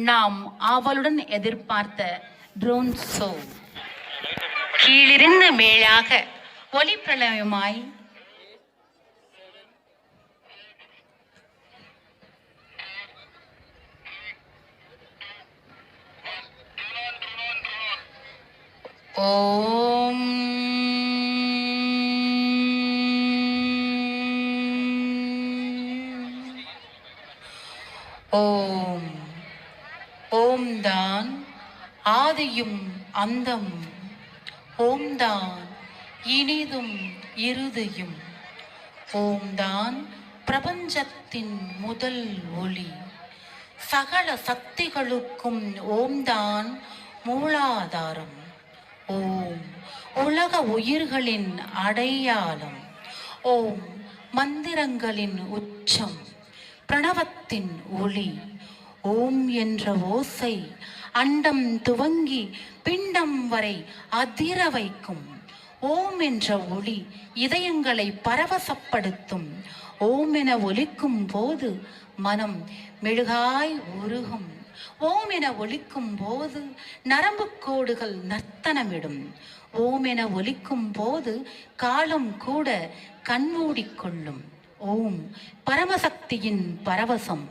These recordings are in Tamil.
நாம் ஆவலுடன் எதிர்பார்த்த ட்ரோன் ஷோ கீழிருந்து மேலாக ஒளி பிரளயமாய் ஓம். ஓம். ஓம் தான் ஆதியும் அந்தம். ஓம் தான் இனிதும் இறுதியும் ஓம் தான் பிரபஞ்சத்தின் முதல் ஒளி. சகல சக்திகளுக்கும் ஓம் தான் மூலாதாரம். ஓம் உலக உயிர்களின் அடையாளம். ஓம் மந்திரங்களின் உச்சம். பிரணவத்தின் ஒளி. ஓம் என்ற ஓசை அண்டம் துவங்கி பிண்டம் வரை அதிர வைக்கும். ஓம் என்ற ஒளி இதயங்களை பரவசப்படுத்தும். ஓம் என ஒலிக்கும் போது மனம் மெழுகாய் உருகும். ஓம் என ஒலிக்கும் போது நரம்பு கோடுகள் நர்த்தனமிடும். ஓம் என ஒலிக்கும் போது காலம் கூட கண்மூடிக்கொள்ளும் ஓம் பரமசக்தியின் பரவசம்.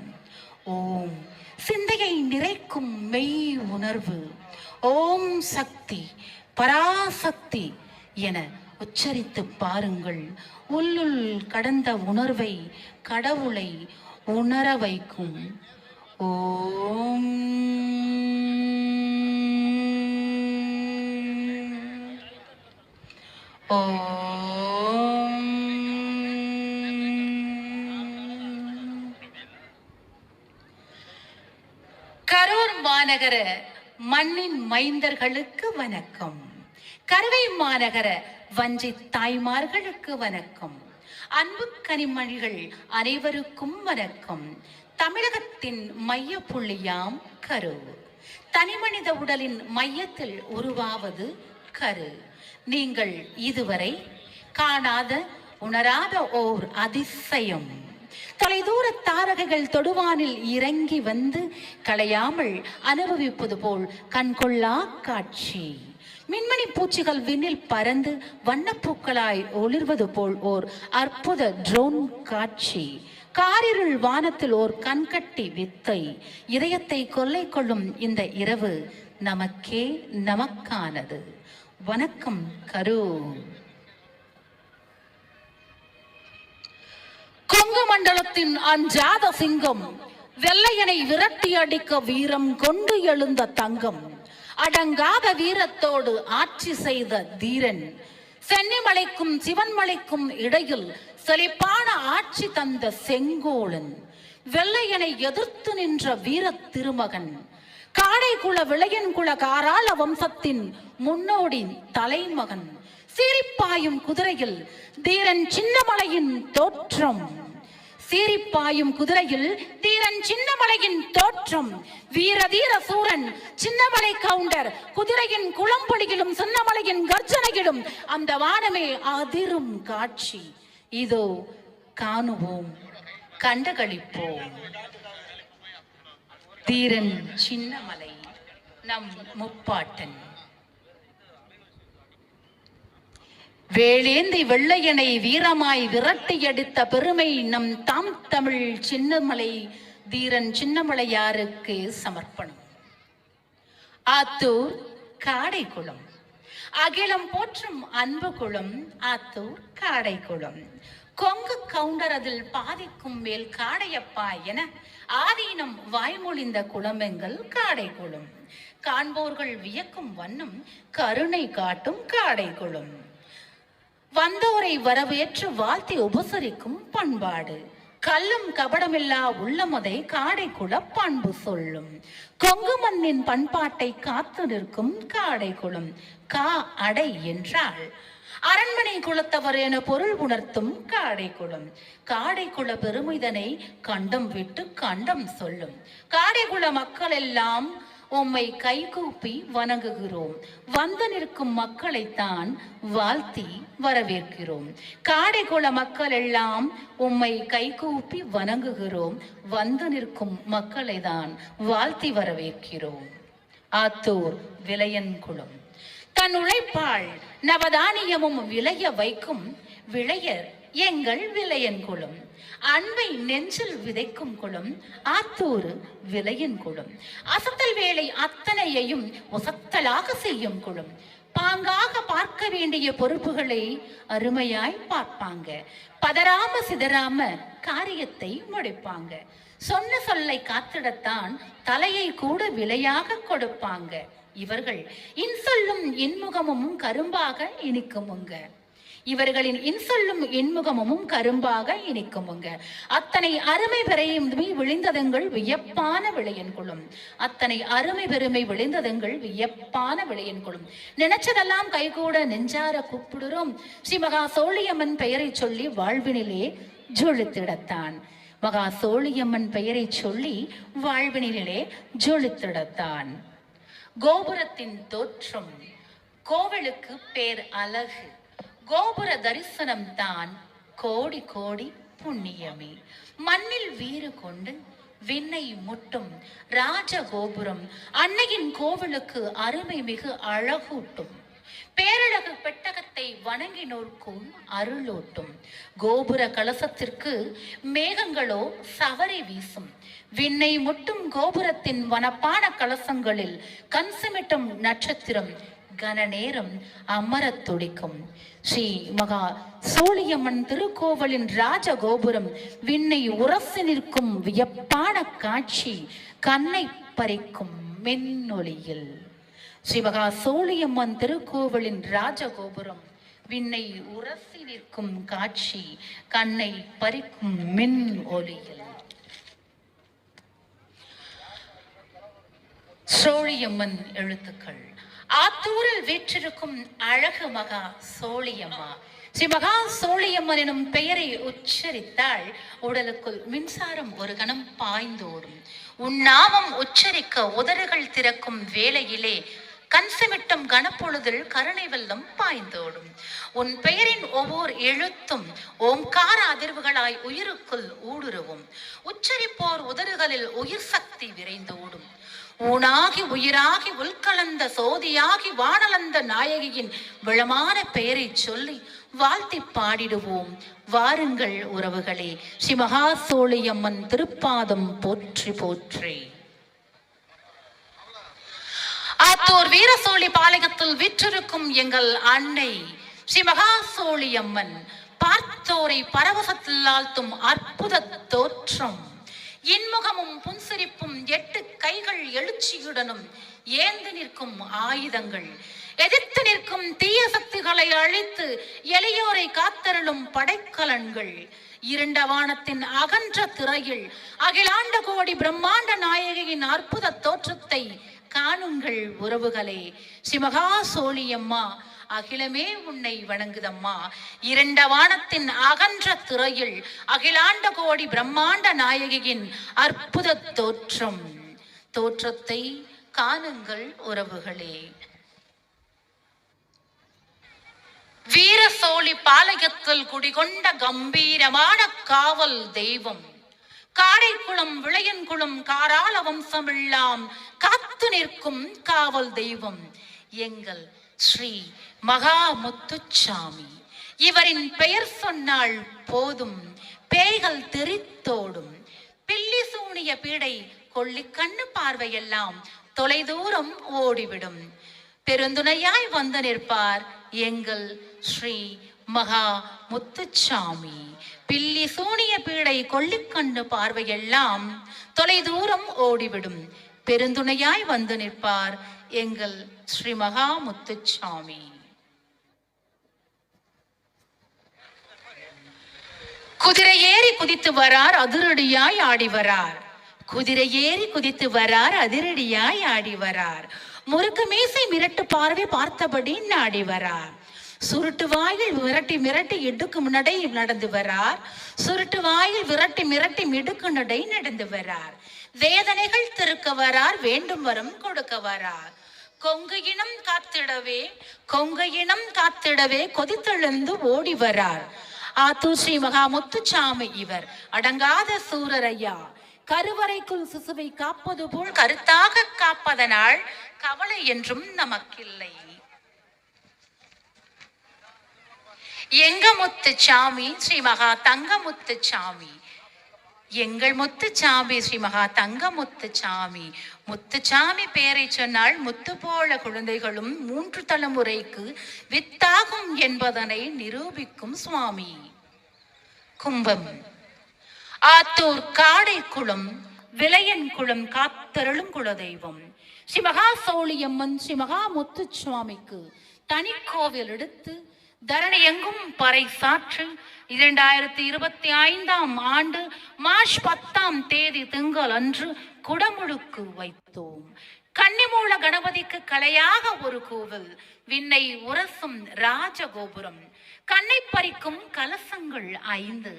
ஓம் சிந்தையை நிறைக்கும் மெய் உணர்வு. ஓம் சக்தி பராசக்தி என உச்சரித்து பாருங்கள். உள்ளுள் கடந்த உணர்வை கடவுளை உணர வைக்கும். ஓம். ஓம். மாநகர மண்ணின் மைந்தர்களுக்கு வணக்கம். கருவை மாநகர வஞ்சி தாய்மார்களுக்கு வணக்கம். அன்பு கனிமணிகள் அனைவருக்கும் வணக்கம். தமிழகத்தின் மைய புள்ளியாம் கரு. தனிமனித உடலின் மையத்தில் உருவாவது கரு. நீங்கள் இதுவரை காணாத உணராத ஓர் அதிசயம். தொலைதூர தாரகைகள் தொடுவானில் இறங்கி வந்து களையாமல் அனுபவிப்பது போல் கண்கொள்ளா காட்சி. மின்மணி பூச்சிகள் விண்ணில் பறந்து வண்ணப்பூக்களாய் ஒளிர்வது போல் ஓர் அற்புத ட்ரோன் காட்சி. காரிருள் வானத்தில் ஓர் கண்கட்டி வித்தை. இதயத்தை கொள்ளை கொள்ளும் இந்த இரவு நமக்கே நமக்கானது. வணக்கம் கரு கொங்கு மண்டலத்தின் அஞ்சாத சிங்கம் வெள்ளையனை விரட்டி அடிக்க வீரம் கொண்டு எழுந்த தங்கம் அடங்காத வீரத்தோடு ஆட்சி செய்த தீரன். சென்னிமலைக்கும் சிவன்மலைக்கும் இடையில் செழிப்பான ஆட்சி தந்த செங்கோலன் வெள்ளையனை எதிர்த்து நின்ற வீர திருமகன். காலை குல விளையன் குல காராள வம்சத்தின் முன்னோடி தலைமகன். சீரிப்பாயும் குதிரையில் தீரன் சின்னமலையின் தோற்றம். சீரிப்பாயும் குதிரையில் தீரன் சின்னமலையின் தோற்றம். வீர தீர சூரன் சின்னமலை கவுண்டர் குதிரையின் குளம்பொலியிலும் சின்னமலையின் கர்ஜனையிலும் அந்த வானமே அதிரும் காட்சி. இதோ காணுவோம் கண்டுகளிப்போம். தீரன் சின்னமலை நம் முப்பாட்டன். வேளேந்தி வெள்ளையனை வீரமாய் விரட்டியடித்த பெருமை நம் தாம் தமிழ் சின்னமலை தீரன் சின்னமலையாருக்கு சமர்ப்பணம். ஆத்தூர் காடைக்குளம். அகிலம் போற்றும் அன்பு குளம் ஆத்தூர் காடைக்குளம். கொங்கு கவுண்டர் அதில் பாதிக்கும் மேல் காடையப்பா என ஆதீனம் வாய்மொழிந்த குளமெங்கள் காடைக்குளம். காண்போர்கள் வியக்கும் வண்ணம் கருணை காட்டும் காடைக்குளம். வந்தோரை வரவேற்று வாழ்த்தி உபசரிக்கும் பண்பாடு. கல்லும் கபடமில்லா உள்ளமதை காடைக்குள பண்பு சொல்லும். கொங்கு மண்ணின் பண்பாட்டை காத்து நிற்கும் காடை குளம். கா அடை என்றால் அரண்மனை குலத்தவர் என பொருள் உணர்த்தும் காடை குளம். காடை காடைக்குள பெருமிதனை கண்டம் விட்டு கண்டம் சொல்லும். காடைக்குள மக்கள் எல்லாம் உம்மை கைகூப்பி வணங்குகிறோம். வந்து நிற்கும் மக்களைத்தான் வாழ்த்தி வரவேற்கிறோம். காடைகுள மக்கள் எல்லாம் உம்மை கைகூப்பி வணங்குகிறோம். வந்து நிற்கும் மக்களை தான் வாழ்த்தி வரவேற்கிறோம். ஆத்தூர் விளையன்குளம் தன் உழைப்பால் நவதானியமும் விளைய வைக்கும் விளையர் எங்கள் விளையன்குளம் அன்பை நெஞ்சில் விதைக்கும் குளம். ஆத்தூர் விலையின் குளம் அசத்தல் வேலை அத்தனையையும் ஒசத்தலாக செய்யும் குளம் பாங்காக பார்க்க வேண்டிய பொறுப்புகளை அருமையாய் பார்ப்பாங்க. பதறாம சிதறாம காரியத்தை முடிப்பாங்க. சொன்ன சொல்லை காத்திடத்தான் தலையை கூட விலையாக கொடுப்பாங்க. இவர்கள் இன்சொல்லும் இன்முகமும் கரும்பாக இனிக்குமுங்க. இவர்களின் இன்சொல்லும் இன்முகமும் கரும்பாக இனிக்குமுங்க. அத்தனை அருமை பெறையும் விழிந்ததங்கள் வியப்பான விளையன்குளும் அத்தனை அருமை பெருமை விளைந்ததங்கள் வியப்பான விளையன்குளும் நினைச்சதெல்லாம் கைகூட நெஞ்சார கூப்பிடுறோம். ஸ்ரீ மகா சோழியம்மன் பெயரை சொல்லி வாழ்வினிலே ஜொழித்திடத்தான் மகா சோழியம்மன் பெயரை சொல்லி வாழ்வினிலே ஜொழித்திடத்தான் கோபுரத்தின் தோற்றம் கோவிலுக்கு பேர் அழகு. கோபுர தரிசனம் தான் கோடி கோடி புண்ணியமே. மண்ணில் வீறு கொண்டு விண்ணை முட்டும் ராஜகோபுரம் அன்னையின் கோவிலுக்கு அருமை மிகு அழகூட்டும். பேரழகு பெட்டகத்தை வணங்கினோர்க்கும் அருளோட்டும். கோபுர கலசத்திற்கு மேகங்களோ சவரி வீசும். விண்ணை முட்டும் கோபுரத்தின் வனப்பான கலசங்களில் கண்சிமிட்டும் நட்சத்திரம் கன நேரம் அமரத் துடிக்கும். ஸ்ரீ மகா சோழியம்மன் திருக்கோவலின் ராஜகோபுரம் விண்ணை உரசி நிற்கும் வியப்பான காட்சி கண்ணை பறிக்கும் மின்னொளியில். ஸ்ரீ மகா சோழியம்மன் திருக்கோவிலின் ராஜகோபுரம் விண்ணை உரசி நிற்கும் காட்சி கண்ணை பறிக்கும் மின் ஒளியில் சோழியம்மன் எழுத்துக்கள். ஆத்தூரில் வீற்றிருக்கும் அழகு மகா சோழியம்மா. ஸ்ரீ மகா சோழியம்மன் எனும் பெயரை உச்சரித்தால் உடலுக்குள் மின்சாரம் ஒரு கணம் பாய்ந்தோடும். உன் நாமம் உச்சரிக்க உதடுகள் திறக்கும் வேளையிலே கன்சமிட்டும் கனப்பொழுதில் கருணை வெள்ளம் பாய்ந்தோடும். உன் பெயரின் ஒவ்வொரு எழுத்தும் ஓம்கார அதிர்வுகளாய் உயிருக்குள் ஊடுருவும். உச்சரிப்போர் உதடுகளில் உயிர் சக்தி விரைந்தோடும். ஊனாகி உயிராகி உள்கலந்த சோதியாகி வானலந்த நாயகியின் விளமான பெயரை சொல்லி வாழ்த்தி பாடிடுவோம். வாருங்கள் உறவுகளே ஸ்ரீ மகா திருப்பாதம் போற்றி போற்றி. ஆத்தூர் வீரசோழி பாளையத்தில் விற்றிருக்கும் எங்கள் அன்னை ஸ்ரீ மகாசோழி அம்மன் பார்த்தோரை பரவசத்தில் ஆழ்த்தும் அற்புத தோற்றம். இன்முகமும் புன்சிரிப்பும் எட்டு கைகள் எழுச்சியுடனும் ஏந்து நிற்கும் ஆயுதங்கள். எதிர்த்து நிற்கும் தீய சக்திகளை அழித்து எளியோரை காத்தருளும் படைக்கலன்கள். இருண்ட வானத்தின் அகன்ற திரையில் அகிலாண்ட கோடி பிரம்மாண்ட நாயகியின் அற்புத தோற்றத்தை காணுங்கள் உறவுகளே. சிமகா சோழியம்மா அகிலமே உன்னை வணங்குதம்மா. இரண்ட வானத்தின் அகன்ற திரையில் அகிலாண்ட கோடி பிரம்மாண்ட நாயகியின் அற்புத தோற்றம். தோற்றத்தை காணுங்கள் உறவுகளே. வீரசோழி பாளையத்தில் குடிகொண்ட கம்பீரமான காவல் தெய்வம். காடைக்குளம் விளையன்குளம் காராள வம்சமெல்லாம் காத்து நிற்கும் காவல் தெய்வம். எங்கள் ஸ்ரீ மகா முத்துச்சாமி இவரின் பெயர் சொன்னால் போதும் பேய்கள் தெரித்தோடும். பில்லி சூனிய பீடை கொள்ளி கண்ணு பார்வையெல்லாம் தொலைதூரம் ஓடிவிடும். பெருந்துணையாய் வந்து நிற்பார் எங்கள் ஸ்ரீ மகா முத்துச்சாமி பில்லி சூனிய பீடை கொள்ளிக்கண்ணு பார்வையெல்லாம் தொலைதூரம் ஓடிவிடும். பெருந்துணையாய் வந்து நிற்பார் எங்கள் ஸ்ரீ மகா முத்துச்சாமி குதிரை ஏறி குதித்து வரார் அதிரடியாய் ஆடி வரார். குதிரை ஏறி குதித்து வரார் அதிரடியாய் ஆடி வரார். முறுக்கு மீசை மிரட்டு பார்வை பார்த்தபடி நாடி வரார். சுருட்டு வாயில் விரட்டி மிரட்டி இடுக்கு நடை நடந்து வரார். சுருட்டு வாயில் விரட்டி மிரட்டி மிடுக்கு நடை நடந்து வரார். வேதனைகள் திருக்க வரார் வேண்டும் வரம் கொடுக்க வரார். கொங்கு இனம் காத்திடவே கொங்கு இனம் காத்திடவே கொதித்தெழுந்து ஓடி வரார். ஆத்தூர் ஸ்ரீ மகா முத்துச்சாமி இவர் அடங்காத சூரரையா. கருவறைக்குள் சிசுவை காப்பது போல் கருத்தாக காப்பதனால் கவலை என்றும் நமக்கில்லை. எங்க முத்துச்சாமி? ஸ்ரீ மகா தங்க முத்துச்சாமி. எங்கள் முத்துச்சாமி ஸ்ரீ மகா தங்க முத்துச்சாமி. முத்துச்சாமி பெயரை சொன்னால் முத்து போல குழந்தைகளும் மூன்று தலைமுறைக்கு வித்தாகும் என்பதனை நிரூபிக்கும் சுவாமி. கும்பம். ஆத்தூர் காடைக்குளம் விளையன் குளம் காத்தருளும் குலதெய்வம். ஸ்ரீ மகா சோழியம்மன் ஸ்ரீ மகா முத்துச்சுவாமிக்கு தனி கோவில் எடுத்து தரணி எங்கும் பறை சாற்று இரண்டாயிரத்தி இருபத்தி ஐந்தாம் ஆண்டு மார்ச் பத்தாம் தேதி திங்கள் அன்று குடமுழுக்கு வைத்தோம். கன்னிமூல கணபதிக்கு கலையாக ஒரு கோவில் விண்ணை உரசும் ராஜகோபுரம். கண்ணை பறிக்கும் கலசங்கள் ஐந்து.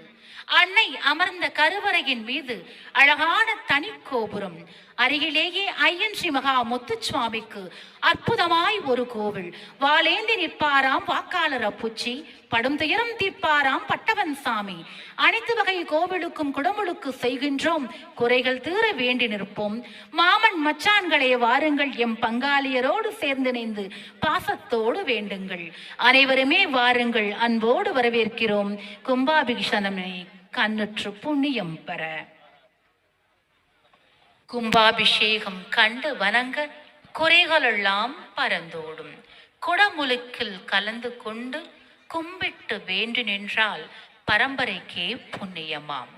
அன்னை அமர்ந்த கருவறையின் மீது அழகான தனி கோபுரம் அருகிலேயே ஐயன் ஸ்ரீ மகா முத்துச்சுவாமிக்கு அற்புதமாய் ஒரு கோவில். வாலேந்தி நிற்பாராம் வாக்காளர் அப்புச்சி படும் துயரம் தீர்ப்பாராம் பட்டவன் சாமி. அனைத்து வகை கோவிலுக்கும் குடமுழுக்கு செய்கின்றோம் குறைகள் தீர வேண்டி நிற்போம். மாமன் மச்சான்களே வாருங்கள் எம் பங்காளியரோடு சேர்ந்திணைந்து பாசத்தோடு வேண்டுங்கள். அனைவருமே வாருங்கள் அன்போடு வரவேற்கிறோம். கும்பாபிஷனமே. கண்ணுற்று புண்ணியம் பெற. கும்பாபிஷேகம் கண்டு வணங்க குறைகளெல்லாம் பறந்தோடும். குடமுழுக்கில் கலந்து கொண்டு கும்பிட்டு வேண்டு நின்றால் பரம்பரைக்கே புண்ணியமாம்.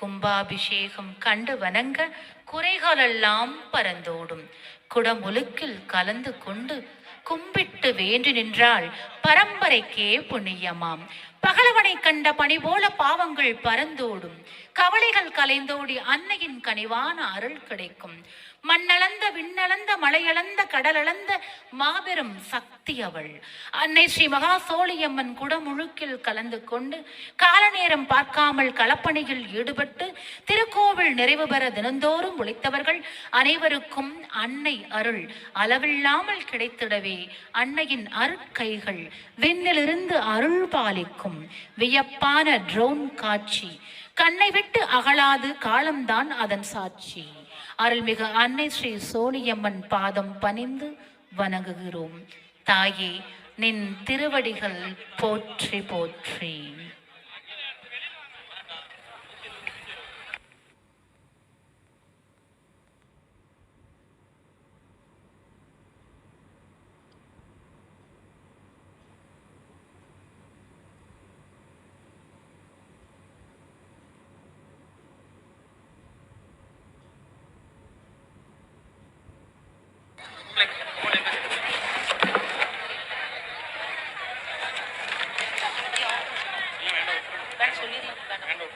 கும்பாபிஷேகம் கண்டு வணங்க குறைகளெல்லாம் பறந்தோடும். குடமுழுக்கில் கலந்து கொண்டு கும்பிட்டு வேண்டு நின்றால் பரம்பரைக்கே புண்ணியமாம். பகலவனை கண்ட பணி போல பாவங்கள் பறந்தோடும். கவலைகள் கலைந்தோடி அன்னையின் கனிவான அருள் கிடைக்கும். மண்ணளந்த விண்ணளந்த மலையளந்த கடலளந்த மாபெரும் சக்தி அவள். அன்னை ஸ்ரீ மகா சோழியம்மன் குடமுழுக்கில் கலந்து கொண்டு கால நேரம் பார்க்காமல் களப்பணியில் ஈடுபட்டு திருக்கோவில் நிறைவு பெற தினந்தோறும் உழைத்தவர்கள் அனைவருக்கும் அன்னை அருள் அளவில்லாமல் கிடைத்திடவே அன்னையின் அருட்கைகள் விண்ணிலிருந்து அருள் பாலிக்கும் வியப்பான ட்ரோன் காட்சி. கண்ணை விட்டு அகலாது காலம்தான் அதன் சாட்சி. அருள்மிகு அன்னை ஸ்ரீ சோழியம்மன் பாதம் பணிந்து வணங்குகிறோம். தாயே நின் திருவடிகள் போற்றி போற்றி. Thanks, Sunil. Hand out.